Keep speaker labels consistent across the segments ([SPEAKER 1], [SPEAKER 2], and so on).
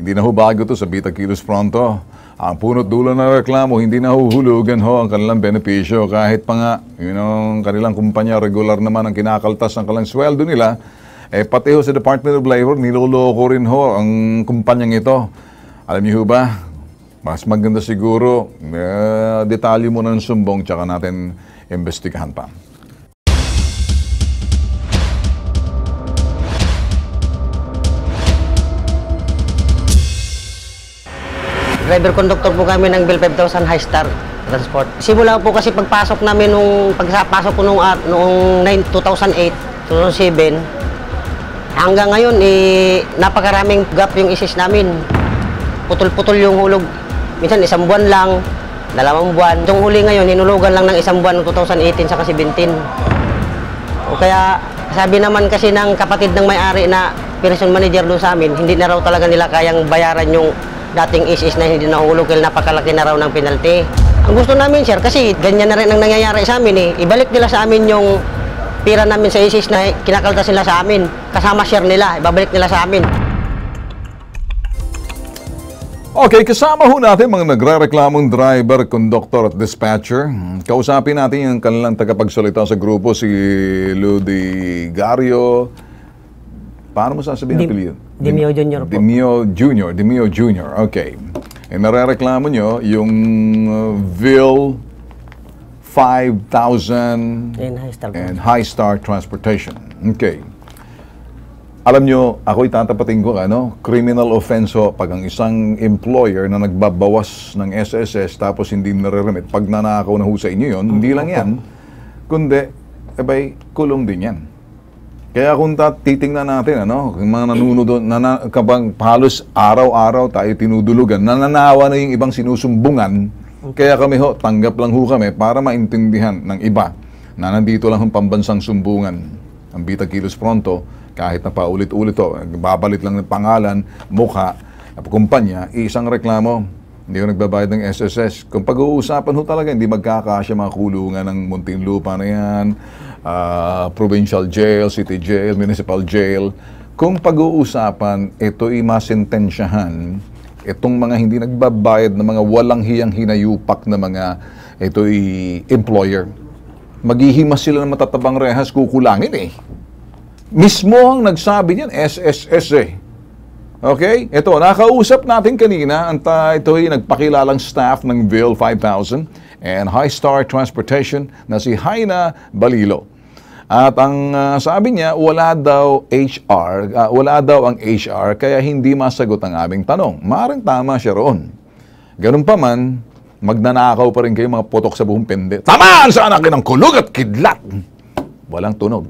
[SPEAKER 1] Hindi na ho bago to sa Bita Kilos Pronto. Ang punot dulo ng reklamo, hindi na huhulugan ho ang kanilang benepisyo. Kahit pa nga, yun ang kanilang kumpanya, regular naman ang kinakaltas ng kanilang sweldo nila, eh pati ho sa Department of Labor, niloloko rin ho ang kumpanyang ito. Alam niyo ho ba, mas maganda siguro, eh, detalye mo ng sumbong, tsaka natin imbestigahan pa.
[SPEAKER 2] Driver conductor po kami ng Bill 5000 High Star Transport. Simula po kasi pagpasok namin nung pagpasok ko nung, ah, noong 9, 2008, 2007, hanggang ngayon eh napakaraming gap yung isis namin. Putol-putol yung hulog. Minsan isang buwan lang, dalawang buwan. Yung huli ngayon, hinulugan lang ng isang buwan ng 2018 sa 17. O kaya sabi naman kasi ng kapatid ng may-ari na person manager doon sa amin, hindi na raw talaga nila kayang bayaran yung dating is-is na hindi nahulog kasi napakalaki na raw ng penalty. Ang gusto namin sir, kasi ganyan na rin ang nangyayari sa amin eh. Ibalik nila sa amin yung pira namin sa is-is na kinakaltas nila sa amin. Kasama share nila, ibabalik nila sa amin.
[SPEAKER 1] Okay, kasama ho natin mga nagre-reklamong driver, conductor at dispatcher. Kausapin natin yung kanilang tagapagsalita sa grupo, si Ludi Gario. Paano mo sasabihin ang
[SPEAKER 2] Dim-
[SPEAKER 1] apelyido?
[SPEAKER 2] Dimio Junior po.
[SPEAKER 1] Dimio Junior. Dimio Junior. Okay. E nare-reklamo nyo yung uh, Vil 5,000
[SPEAKER 2] Yan, High Star
[SPEAKER 1] and High Star Transportation. Okay. Alam nyo, ako itatapatin ko, ano, criminal offense ho, pag ang isang employer na nagbabawas ng SSS tapos hindi nare-remit, pag nanakaw na ho sa inyo yun, hindi lang yan, kundi, abay, kulong din yan. Kaya kung titingnan natin, ano, yung mga nanunod, nana, kapag halos araw-araw tayo tinudulugan, nananawa na yung ibang sinusumbungan, kaya kami ho, tanggap lang ho kami para maintindihan ng iba na nandito lang ang pambansang sumbungan. Ang Bita Kilos Pronto, kahit na paulit-ulit to, babalit lang ng pangalan, mukha, kumpanya, isang reklamo, hindi ko nagbabayad ng SSS. Kung pag-uusapan ho talaga, hindi magkakasya mga kulungan ng Muntinlupa na yan, ah, provincial jail, city jail, municipal jail. Kung pag-uusapan, ito ay masentensyahan, itong mga hindi nagbabayad ng mga walang hiyang hinayupak na mga ito ay employer. Maghihimas sila ng matatabang rehas, kukulangin eh. Mismo ang nagsabi niyan, SSS eh. Okay? Ito, nakausap natin kanina, ang ta- ito ay nagpakilalang staff ng Ville 5000 and High Star Transportation na si Haina Balilo. At ang ah, sabi niya, wala daw HR, ah, wala daw ang HR kaya hindi masagot ang aming tanong. Maring tama siya roon. Ganun pa man, magnanakaw pa rin kayo mga potok sa buong pende. Tamaan sa anak ng kulog at kidlat! Walang tunog.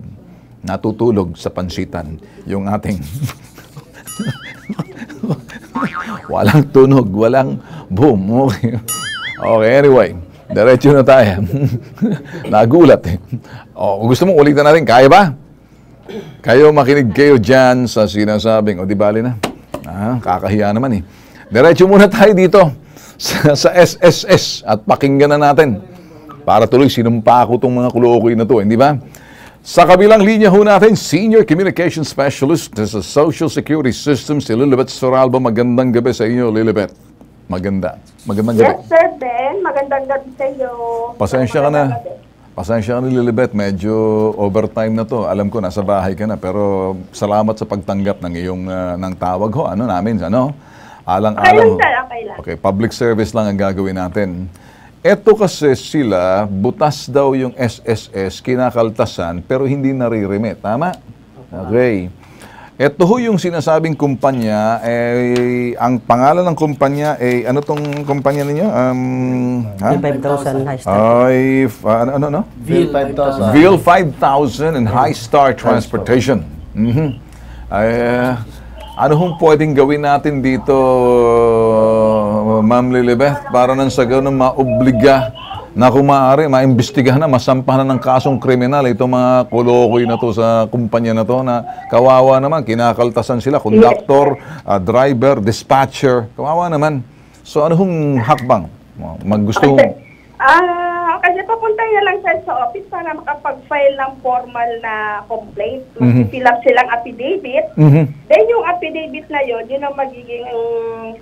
[SPEAKER 1] Natutulog sa pansitan yung ating walang tunog, walang boom. Okay, okay anyway. Diretso na tayo. Nagulat eh. O, gusto mo ulitin natin, kaya ba? Kayo makinig kayo dyan sa sinasabing, o di bali na. Ah, kakahiya naman eh. Diretso muna tayo dito sa, sa SSS at pakinggan na natin para tuloy sinumpa ko itong mga kulokoy na to, hindi ba? Sa kabilang linya ho natin, Senior Communication Specialist sa Social Security System, si Lilibet Soralba. Magandang gabi sa inyo, Lilibet. Maganda. Magandang gabi.
[SPEAKER 3] Yes, Sir Ben. Magandang gabi sa iyo.
[SPEAKER 1] Pasensya ka na.
[SPEAKER 3] Gabi.
[SPEAKER 1] Pasensya ka na, Lilibet. Medyo overtime na to. Alam ko, nasa bahay ka na. Pero salamat sa pagtanggap ng iyong ah, ng tawag ho. Ano namin, ano?
[SPEAKER 3] Okay lang,
[SPEAKER 1] Alang-alang.
[SPEAKER 3] sir. Okay lang.
[SPEAKER 1] Okay, public service lang ang gagawin natin. Ito kasi sila, butas daw yung SSS, kinakaltasan, pero hindi nare-remit. Tama? Okay. Ito ho yung sinasabing kumpanya, eh, ang pangalan ng kumpanya, eh, ano tong kumpanya ninyo? Um, ha?
[SPEAKER 2] Bill 5000 High Star.
[SPEAKER 1] Ay, f- ano, ano, ano?
[SPEAKER 4] Bill 5,000.
[SPEAKER 1] Ville 5000 and High Star Transportation. Mhm. Ay, eh, ano hong pwedeng gawin natin dito, Ma'am Lilibeth, para nang sa ganun maobliga na kung maaari, maimbestigahan na, masampahan na ng kasong kriminal itong mga kulokoy na to sa kumpanya na to na kawawa naman, kinakaltasan sila, conductor, uh, driver, dispatcher, kawawa naman. So ano hong hakbang? Mag gusto
[SPEAKER 3] Okay. Ah, okay Kasi papunta niya lang sir sa office para makapag-file ng formal na complaint.
[SPEAKER 1] Mhm.
[SPEAKER 3] Mag-fill up silang affidavit.
[SPEAKER 1] Mhm.
[SPEAKER 3] Then yung affidavit na yun, yun ang magiging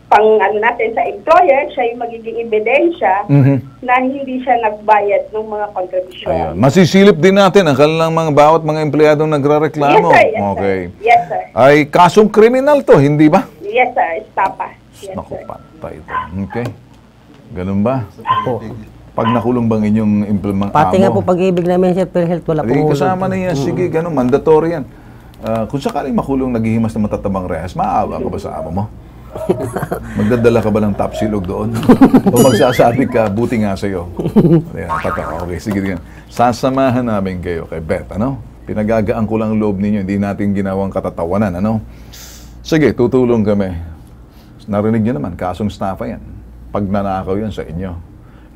[SPEAKER 3] pang ano natin sa employer, siya yung magiging ebidensya
[SPEAKER 1] Mhm.
[SPEAKER 3] na hindi siya nagbayad ng mga contribution.
[SPEAKER 1] Ayun. Masisilip din natin ang kanilang mga bawat mga empleyadong
[SPEAKER 3] Yes
[SPEAKER 1] nagrereklamo.
[SPEAKER 3] sir, yes
[SPEAKER 1] okay.
[SPEAKER 3] sir. Yes sir.
[SPEAKER 1] Ay kasong kriminal to, hindi ba?
[SPEAKER 3] Yes sir, estapa. Yes
[SPEAKER 1] Naku,
[SPEAKER 3] sir.
[SPEAKER 1] patay to. Okay. Ganun ba?
[SPEAKER 2] Po.
[SPEAKER 1] Pag nakulong bang inyong implement
[SPEAKER 2] Pati nga po pag-ibig namin, sir, PhilHealth, wala
[SPEAKER 1] Hindi,
[SPEAKER 2] pong
[SPEAKER 1] kasama na yan. Sige, ganun. Mandatory yan. Ah, kung sakaling makulong naghihimas ng matatabang rehas, maawa ka ba sa amo mo? Magdadala ka ba ng top silog doon? o magsasabi ka, buti nga sa'yo. Ayan, tata, okay, sige din. Sasamahan namin kayo kay Beth, ano? Pinagagaan ko lang ang loob ninyo, hindi natin ginawang katatawanan, ano? Sige, tutulong kami. Narinig nyo naman, kasong staffa yan. Pag nanakaw yan sa inyo.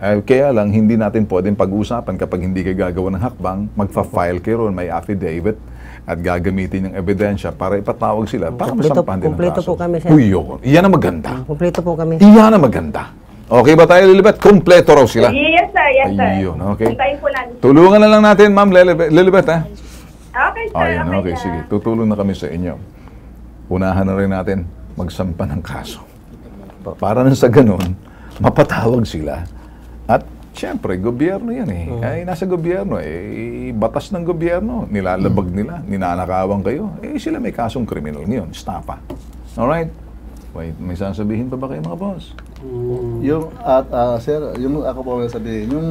[SPEAKER 1] Eh, kaya lang, hindi natin pwedeng pag-usapan kapag hindi kayo gagawa ng hakbang, magfa-file kayo ron, may affidavit, at gagamitin yung ebidensya para ipatawag sila para
[SPEAKER 2] Kumpleto-
[SPEAKER 1] masampahan din ang
[SPEAKER 2] kumpleto
[SPEAKER 1] kaso.
[SPEAKER 2] po kami, sir.
[SPEAKER 1] Uy, yun. Iyan ang maganda.
[SPEAKER 2] Kompleto po kami.
[SPEAKER 1] Iyan ang maganda. Okay ba tayo, Lilibet? Kompleto raw sila.
[SPEAKER 3] Yes sir, yes sir.
[SPEAKER 1] Ayun, okay.
[SPEAKER 3] Hintayin po.
[SPEAKER 1] Tulungan na lang natin, Ma'am Lilibet, Lilibet ha?
[SPEAKER 3] Okay sir,
[SPEAKER 1] Ayun, okay,
[SPEAKER 3] sir.
[SPEAKER 1] sige. Tutulong na kami sa inyo. Unahan na rin natin magsampa ng kaso. Para nang sa ganun, mapatawag sila. At Siyempre, gobyerno yan eh. Ay, nasa gobyerno eh. Batas ng gobyerno. Nilalabag nila. Ninanakawan kayo. Eh, sila may kasong kriminal ngayon. Stapa. Alright? Wait, may sasabihin pa ba kayo mga boss?
[SPEAKER 4] Yung, at, ah, sir, yung ako po may sabihin, yung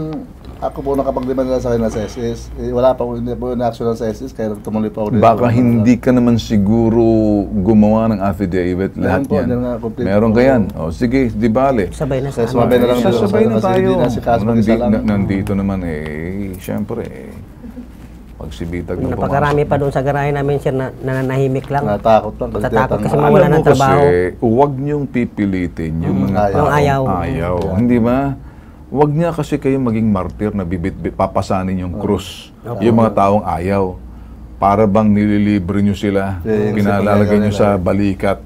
[SPEAKER 4] ako po nakapag-demand na sa akin sa SS, eh, wala pa po, hindi po yung action sa SS, kaya tumuloy pa ako dito.
[SPEAKER 1] Baka hindi ka naman siguro gumawa ng affidavit lahat
[SPEAKER 4] po,
[SPEAKER 1] yan.
[SPEAKER 4] complete
[SPEAKER 1] Meron ka yan. O, sige, di bale.
[SPEAKER 2] Sabay na sa
[SPEAKER 4] Sa sumabay na lang.
[SPEAKER 1] Sasabay na tayo.
[SPEAKER 4] na
[SPEAKER 1] Nandi- na- nandito naman eh, siyempre eh, pag si Bitag na
[SPEAKER 2] Napakarami pa doon sa garahe namin, sir, na nananahimik lang.
[SPEAKER 4] Natakot lang. kasi
[SPEAKER 2] Natatakot kasi
[SPEAKER 1] Alam
[SPEAKER 2] mawala
[SPEAKER 1] mo
[SPEAKER 2] ng trabaho.
[SPEAKER 1] kasi, huwag niyong pipilitin yung mga
[SPEAKER 4] Ayaw.
[SPEAKER 1] taong
[SPEAKER 2] Yung ayaw.
[SPEAKER 1] ayaw. Hindi ba? Huwag niya kasi kayo maging martir na bibit, bi- papasanin yung krus. Yung mga taong ayaw. Para bang nililibre niyo sila,
[SPEAKER 4] Yeah,
[SPEAKER 1] pinalalagay
[SPEAKER 4] sa
[SPEAKER 1] niyo sa balikat.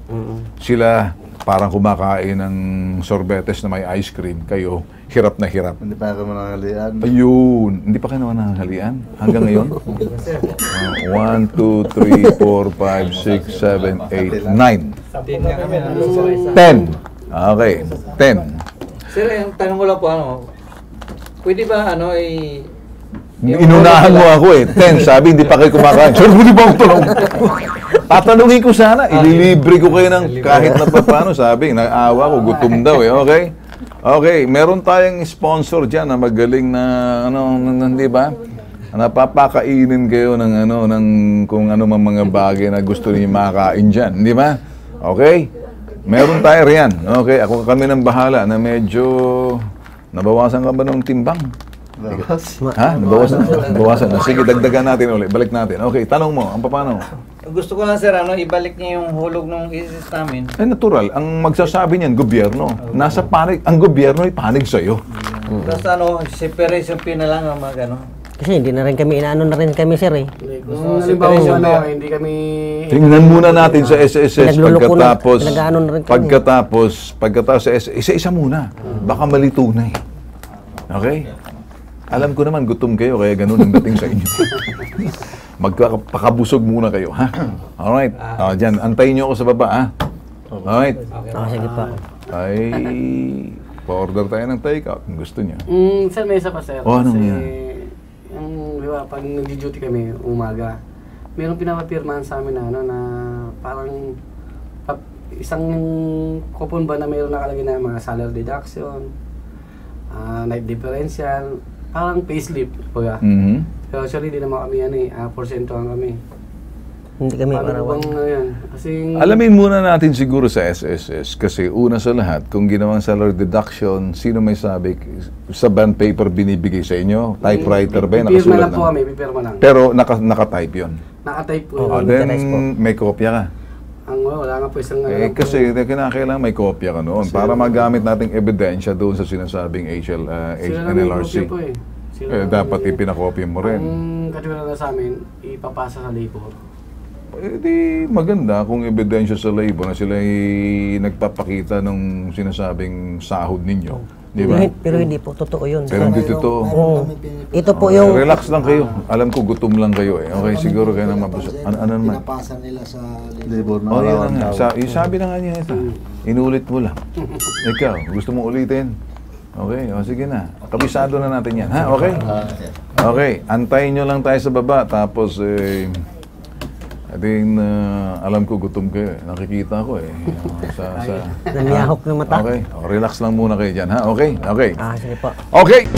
[SPEAKER 1] Sila parang kumakain ng sorbetes na may ice cream. Kayo, hirap na hirap.
[SPEAKER 4] Hindi pa ako manangalian.
[SPEAKER 1] Ayun. Hindi pa kayo naman nanghalian hanggang ngayon? Uh, 1, 2, 3, 4, 5, 6, 7, 8, 9. 10. Okay, 10.
[SPEAKER 5] Sir, yung tanong ko lang po, ano, pwede ba, ano, eh,
[SPEAKER 1] Inunahan mo ako eh. 10, sabi, hindi pa kayo kumakain. Sir, hindi ba ako tulong? Tatanungin ko sana, ililibre ko kayo ng kahit na pa paano. Sabi, naawa ko, gutom daw eh. Okay? Okay, meron tayong sponsor dyan na magaling na, ano, n- n- di ba? Napapakainin kayo ng ano, ng kung ano man mga bagay na gusto niyo makakain dyan. Di ba? Okay? Meron tayo riyan. Okay, ako kami ng bahala na medyo nabawasan ka ba ng timbang?
[SPEAKER 4] Labas.
[SPEAKER 1] Ha? Nabawasan? Nabawasan na. Sige, dagdagan natin ulit. Balik natin. Okay, tanong mo. Ang paano?
[SPEAKER 5] gusto ko lang, sir, ano, ibalik niya yung hulog ng isis namin.
[SPEAKER 1] Eh, natural. Ang magsasabi niyan, gobyerno. Nasa panig. Ang gobyerno ay panig sa'yo.
[SPEAKER 5] Tapos, ano, separation fee na lang, ang mga, ano.
[SPEAKER 2] Kasi hindi na rin kami, inaano na rin kami, sir eh.
[SPEAKER 6] Kung halimbawa ano, hindi kami...
[SPEAKER 1] Tingnan muna natin sa SSS
[SPEAKER 2] Pinagluloko na-
[SPEAKER 1] pagkatapos.
[SPEAKER 2] pinag-ano na rin kami.
[SPEAKER 1] Pagkatapos, pagkatapos sa SS, isa-isa muna. Baka malito na eh. Okay? Alam ko naman, gutom kayo, kaya ganun ang dating sa inyo. Magpakabusog muna kayo, ha? Alright. Ah, dyan, antayin niyo ako sa baba, ha? Alright.
[SPEAKER 2] Ah, sige pa.
[SPEAKER 1] Ay, pa-order tayo ng take-out kung gusto niyo.
[SPEAKER 6] Mm, sir, may isa pa sir.
[SPEAKER 1] Oh, ano
[SPEAKER 6] Kasi,
[SPEAKER 1] yan?
[SPEAKER 6] Di ba, pag nag-duty kami, umaga, mayroong pinapapirmahan sa amin na, ano, na parang pap, isang coupon ba na mayroong nakalagay na mga salary deduction, ah, night differential, parang payslip, baga.
[SPEAKER 1] Mhm.
[SPEAKER 6] Pero actually, di naman kami, ano eh, ah, porsentuhan kami.
[SPEAKER 2] Hindi kami
[SPEAKER 6] Paano
[SPEAKER 2] marawan.
[SPEAKER 6] bang, ano yan? Kasi,
[SPEAKER 1] Alamin muna natin siguro sa SSS kasi una sa lahat, kung ginawang salary deduction, sino may sabi sa bond paper binibigay sa inyo? Typewriter ba? yun?
[SPEAKER 6] Pipirma
[SPEAKER 1] Nakasulat
[SPEAKER 6] lang po
[SPEAKER 1] na.
[SPEAKER 6] kami, pipirma lang.
[SPEAKER 1] Pero naka, naka-type yun.
[SPEAKER 6] Nakatype po. Yun.
[SPEAKER 1] then,
[SPEAKER 2] computerized po.
[SPEAKER 1] may kopya ka.
[SPEAKER 6] Ang wala, wala nga po isang... ano
[SPEAKER 1] Eh,
[SPEAKER 6] lang po.
[SPEAKER 1] kasi kinakailangan may kopya ka noon para magamit nating ebidensya doon sa sinasabing HL, uh,
[SPEAKER 6] Sila
[SPEAKER 1] NLRC.
[SPEAKER 6] kopya po eh. Sila
[SPEAKER 1] Eh, dapat ipinakopya mo rin.
[SPEAKER 6] Ang katiwala na sa amin, ipapasa sa labor.
[SPEAKER 1] Eh di maganda kung ebidensya sa labor na sila ay nagpapakita ng sinasabing sahod ninyo. Di ba?
[SPEAKER 2] Pero, pero hindi po totoo yun.
[SPEAKER 1] Pero hindi totoo.
[SPEAKER 2] Oo. Ito po yung...
[SPEAKER 1] relax lang kayo. Alam ko gutom lang kayo eh. Okay, siguro kayo na mabusog. Ano, ano naman?
[SPEAKER 7] Pinapasa nila sa
[SPEAKER 4] Labor na
[SPEAKER 1] Oh, yan
[SPEAKER 4] arawan
[SPEAKER 1] nga. Sa, yung sabi na nga niya ito. Inulit mo lang. Ikaw, gusto mo ulitin? Okay, o sige na. Kabisado na natin yan. Ha? Okay? Okay, antayin nyo lang tayo sa baba. Tapos, eh, I think, uh, alam ko gutom kayo. eh. Nakikita ko eh. Sa, sa,
[SPEAKER 2] Namiyahok ng mata.
[SPEAKER 1] Okay, o, relax lang muna kayo dyan. Ha? Okay? Okay.
[SPEAKER 2] Ah, sige po.
[SPEAKER 1] Okay!